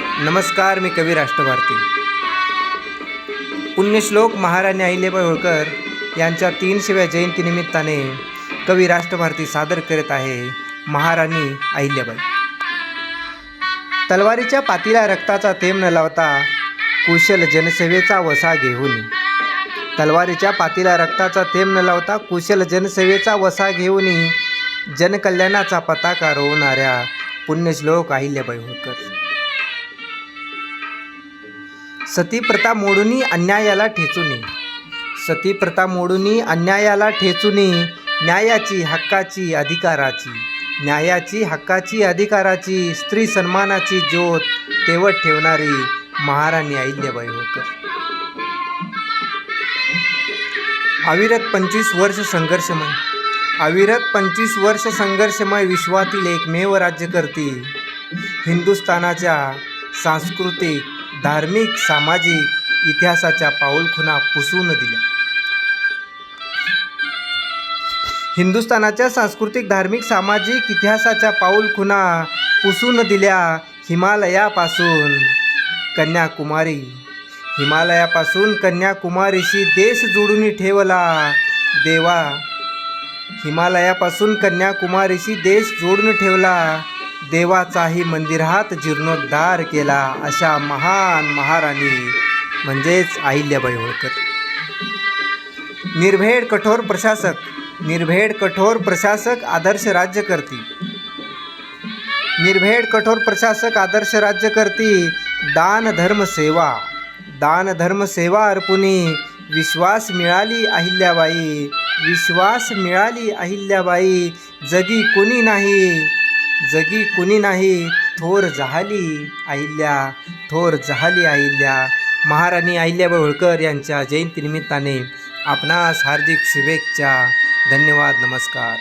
नमस्कार मी कवी राष्ट्रभारती. पुण्यश्लोक महाराणी अहिल्याबाई होळकर यांच्या तीनशेव्या जयंतीनिमित्ताने कवी राष्ट्रभारती सादर करत आहे महाराणी अहिल्याबाई. तलवारीच्या पातीला रक्ताचा थेंब न लावता कुशल जनसेवेचा वसा घेऊन. तलवारीच्या पातीला रक्ताचा थेंब न लावता कुशल जनसेवेचा वसा घेऊन जनकल्याणाचा पताका रोवणाऱ्या पुण्यश्लोक अहिल्याबाई होळकर. सतीप्रथा मोडूनी अन्यायाला ठेचूनी सतीप्रथा मोडूनी अन्यायाला ठेचूनी न्यायाची हक्काची अधिकाराची. न्यायाची हक्काची अधिकाराची स्त्री सन्मानाची ज्योत तेवत ठेवणारी महाराणी अहिल्याबाई होळकर. अविरत पंचवीस वर्ष संघर्षमय. अविरत पंचवीस वर्ष संघर्षमय विश्वातील एकमेव राज्यकर्ती हिंदुस्थानाच्या सांस्कृतिक धार्मिक सामाजिक इतिहासाच्या पाऊलखुणा पुसून दिल्या. हिंदुस्थानाच्या सांस्कृतिक धार्मिक सामाजिक इतिहासाच्या पाऊलखुणा पुसून दिल्या हिमालयापासून कन्याकुमारी. हिमालयापासून कन्याकुमारीशी देश जोडून ठेवला देवा. हिमालयापासून कन्याकुमारीशी देश जोडून ठेवला देवाचाही मंदिरात जीर्णोद्धार केला अशा महान महाराणी म्हणजेच अहिल्याबाई होळकर. निर्भेड कठोर प्रशासक निर्भेड कठोर प्रशासक आदर्श राज्यकर्ती. निर्भेड कठोर प्रशासक आदर्श राज्यकर्ती दान धर्म सेवा. दान धर्म सेवा अर्पुनी विश्वास मिळाली अहिल्याबाई विश्वास मिळाली अहिल्याबाई जगी कुणी नाही जगी कुणी नाही थोर जहाली अहिल्या थोर जहाली अहिल्या महाराणी अहिल्याबाई होळकर यांच्या जयंतीनिमित्ताने आपणास हार्दिक शुभेच्छा. धन्यवाद नमस्कार.